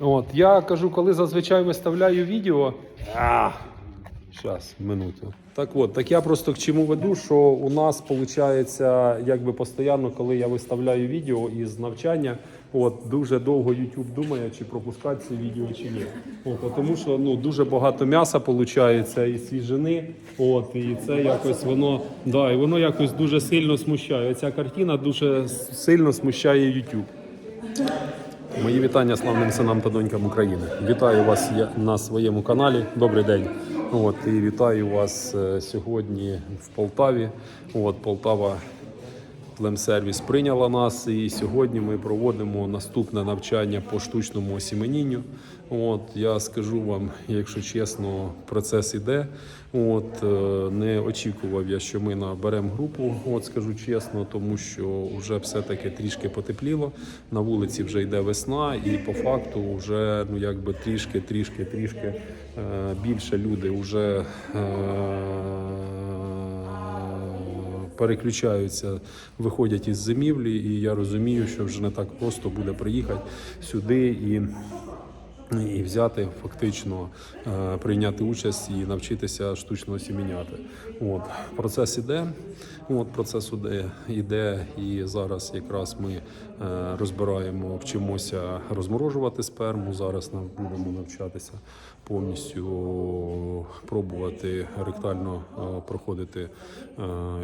От, я кажу, коли зазвичай виставляю відео. А, Зараз, минуту. Так от, так я просто к чому веду, що у нас виходить, якби постійно, коли я виставляю відео із навчання, от дуже довго YouTube думає, чи пропускати це відео чи ні. От, тому що ну дуже багато м'яса виходить і свіжини. От, і це якось воно да, і воно якось дуже сильно смущає. Ця картина дуже сильно смущає YouTube. Мої вітання славним синам та донькам України. Вітаю вас на своєму каналі. Добрий день. От, і вітаю вас е, сьогодні в Полтаві. От, Полтава Племсервіс прийняла нас, і сьогодні ми проводимо наступне навчання по штучному осіменінню. От я скажу вам, якщо чесно, процес іде. От е, не очікував я, що ми наберемо групу. От скажу чесно, тому що вже все-таки трішки потепліло. На вулиці вже йде весна, і по факту вже ну якби трішки, трішки, трішки е, більше люди вже. Е, переключаються, виходять із зимівлі, і я розумію, що вже не так просто буде приїхати сюди і. І взяти фактично е, прийняти участь і навчитися штучно осіміняти. От процес іде. От процес іде, іде, і зараз якраз ми е, розбираємо, вчимося розморожувати сперму. Зараз нам будемо навчатися повністю пробувати ректально е, проходити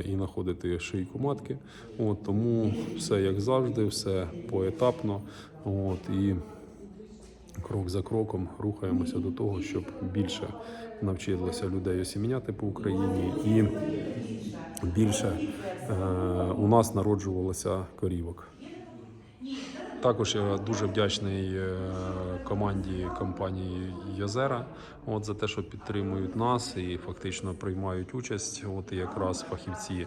і знаходити шийку матки. От тому все як завжди, все поетапно. От і крок за кроком рухаємося до того, щоб більше навчилося людей осіміняти по Україні і більше е, у нас народжувалося корівок. Також я дуже вдячний е, команді компанії Йозера от, за те, що підтримують нас і фактично приймають участь. От якраз фахівці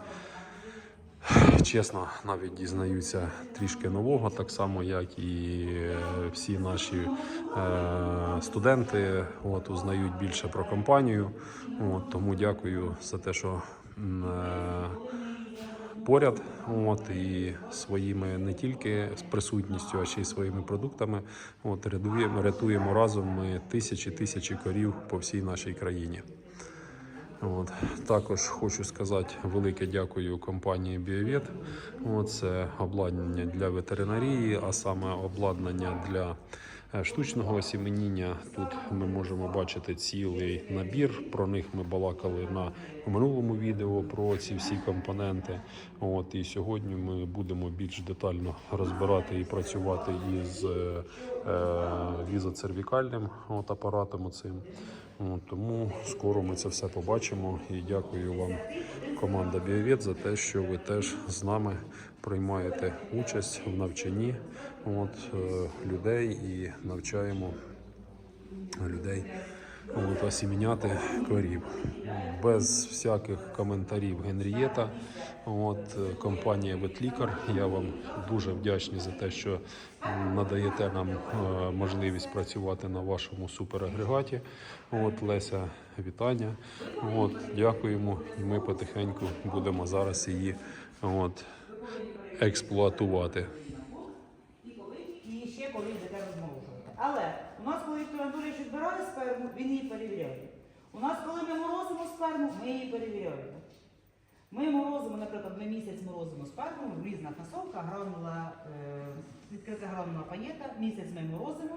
чесно, навіть дізнаються трішки нового, так само як і е, всі наші е, студенти от, узнають більше про компанію. От, тому дякую за те, що е, поряд. От, і своїми не тільки з присутністю, а ще й своїми продуктами. От, рятуємо, рятуємо разом ми тисячі тисячі корів по всій нашій країні. От. Також хочу сказати велике дякую компанії Біовет. Це обладнання для ветеринарії, а саме обладнання для е, штучного осіменіння. Тут ми можемо бачити цілий набір. Про них ми балакали на минулому відео про ці всі компоненти. От, і сьогодні ми будемо більш детально розбирати і працювати із е, е, візоцервікальним от, апаратом. Оцим. Тому скоро ми це все побачимо. І дякую вам, команда Біовет, за те, що ви теж з нами приймаєте участь в навчанні от, е, людей і навчаємо людей от, осіміняти корів. Без всяких коментарів Генрієта. От, е, компанія Ветлікар. Я вам дуже вдячний за те, що надаєте нам е, можливість працювати на вашому суперагрегаті. От, Леся, вітання. От, дякуємо. І ми потихеньку будемо зараз її от, експлуатувати. і ще коли йдете розморожувати. Але у нас, коли Віктор Анатолійович збирає сперму, він її перевіряє. У нас, коли ми морозимо сперму, ми її перевіряємо. Ми морозимо, наприклад, ми місяць морозимо сперму, в різних насолках, гранула, е, відкрита гранула паєта, місяць ми морозимо.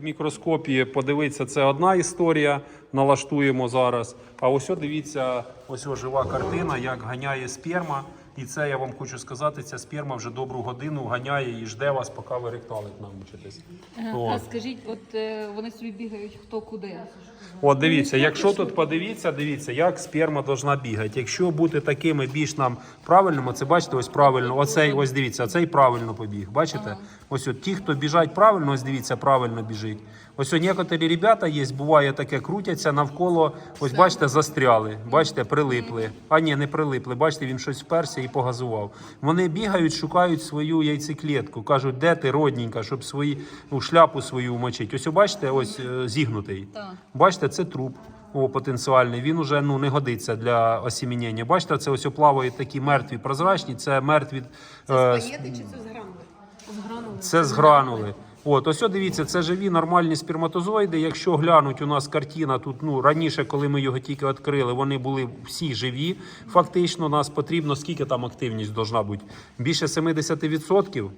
В мікроскопі подивитися, це одна історія. Налаштуємо зараз. А ось дивіться, ось жива картина, як ганяє сперма. І це я вам хочу сказати, ця сперма вже добру годину ганяє і жде вас, поки ви ректалик навчитесь. А От. скажіть, от е, вони собі бігають хто куди? От дивіться, якщо тут подивіться, дивіться, як сперма должна бігати. Якщо бути такими більш нам правильними, це бачите, ось правильно, оцей, ось дивіться, цей правильно побіг. Бачите? Ось от ті, хто біжать правильно, ось дивіться, правильно біжить. Ось от некоторі ребята є, буває таке, крутяться навколо, ось бачите, застряли, бачите, прилипли. А ні, не прилипли. Бачите, він щось вперся і погазував. Вони бігають, шукають свою яйцеклітку, кажуть, де ти родненька, щоб свої ну, шляпу свою вмочити. Ось бачите, ось е, зігнутий. Так. Бачите, це труп о, потенціальний. Він уже ну, не годиться для осімінення. Бачите, це ось плавають такі мертві прозрачні, це мертві. е, Паєти чи це з гранули? Це згранули. От, ось дивіться, це живі нормальні сперматозоїди. Якщо глянуть, у нас картина тут, ну раніше, коли ми його тільки відкрили, вони були всі живі. Фактично, нас потрібно скільки там активність должна бути? Більше 70%?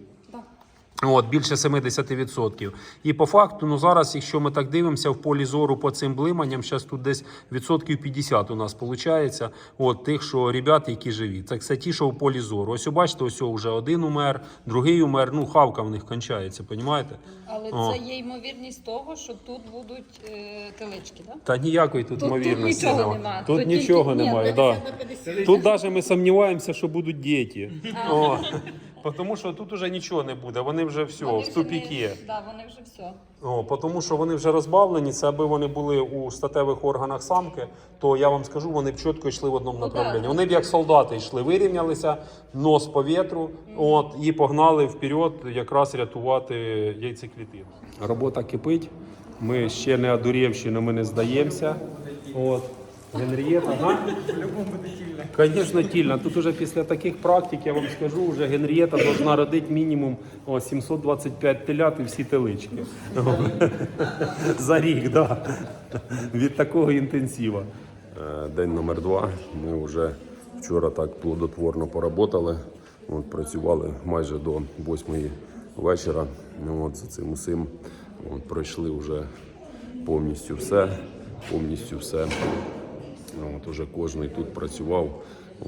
От, більше 70%. І по факту, ну зараз, якщо ми так дивимося в полі зору по цим блиманням, зараз тут десь відсотків 50 у нас виходить. От тих, що ребят, які живі. Це все ті, що в полі зору. Ось бачите, ось вже один умер, другий умер. Ну, хавка в них кончається, розумієте? Але О. це є ймовірність того, що тут будуть е, телички, так? Та ніякої тут, Тут- тут нічого нема. нема. Тут Тут нічого тільки- немає. 50 Да. Тут навіть ми сумніваємося, що будуть діти. Тому що тут уже нічого не буде. Вони вже все, в тупіки. Да, вони вже все. О, тому що вони вже розбавлені. Це аби вони були у статевих органах самки, то я вам скажу, вони б чітко йшли в одному Ну, направленні. так. Вони б як солдати йшли, вирівнялися, нос по вітру, от і погнали вперед, якраз рятувати яйцеклітину. Робота кипить. Ми ще не одурівші, але ми не здаємося. От. Генрієта, ага. Звісно, тільна. Тут уже після таких практик, я вам скажу, вже Генрієта должна родити мінімум о, 725 телят і всі телички. За рік, да. Від такого інтенсива. Е, День номер два. Ми вже вчора так плодотворно поработали. От, працювали майже до восьмої вечора. Ну, От, за цим усім от, пройшли вже повністю все. Повністю все. От, уже кожен тут працював.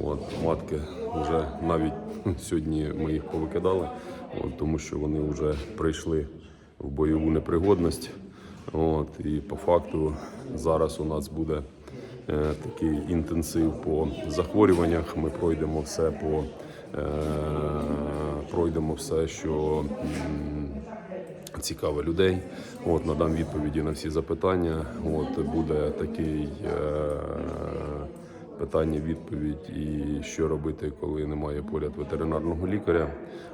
От, матки вже навіть сьогодні ми їх повикидали, от, тому що вони вже прийшли в бойову непригодність. От, і по факту зараз у нас буде е, такий інтенсив по захворюваннях. Ми пройдемо все по е, пройдемо все, що м, цікаве людей. От надам відповіді на всі запитання. От буде такий е, питання, відповідь, і що робити, коли немає поряд ветеринарного лікаря.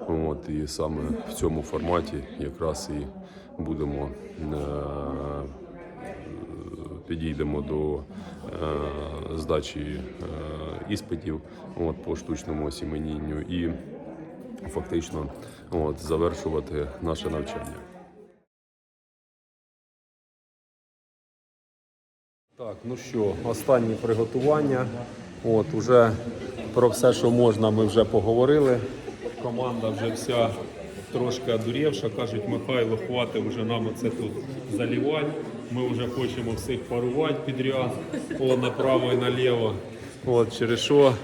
От і саме в цьому форматі якраз і будемо. Е, підійдемо до е, здачі е, іспитів от, по штучному осіменінню і фактично от, завершувати наше навчання. Так, ну що, останні приготування. От, уже про все, що можна, ми вже поговорили. Команда вже вся трошки одурівша. Кажуть, Михайло, хватить вже нам це тут залівати. Ми вже хочемо всіх парувати підряд, о, направо і наліво. От, через що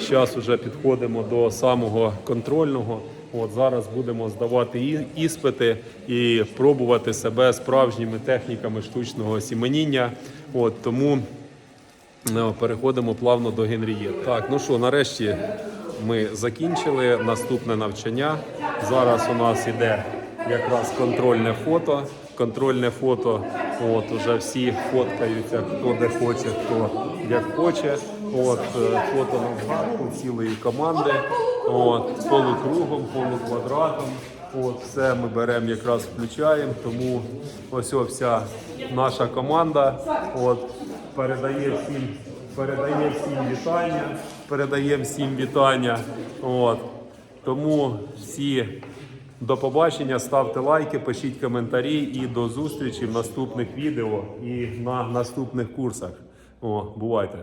зараз вже підходимо до самого контрольного. От зараз будемо здавати іспити і пробувати себе справжніми техніками штучного осіменіння. От тому Ну, Переходимо плавно до Генрієти. Так, ну що, нарешті ми закінчили наступне навчання. Зараз у нас іде якраз контрольне фото. Контрольне фото. От уже всі фоткаються, хто де хоче, хто як хоче. От е, фото на згадку цілої команди. От полукругом, полуквадратом. От все ми беремо якраз включаємо. Тому ось вся наша команда. От передає всім, передає всім вітання, передає всім вітання. От. Тому всі до побачення, ставте лайки, пишіть коментарі і до зустрічі в наступних відео і на наступних курсах. О, бувайте!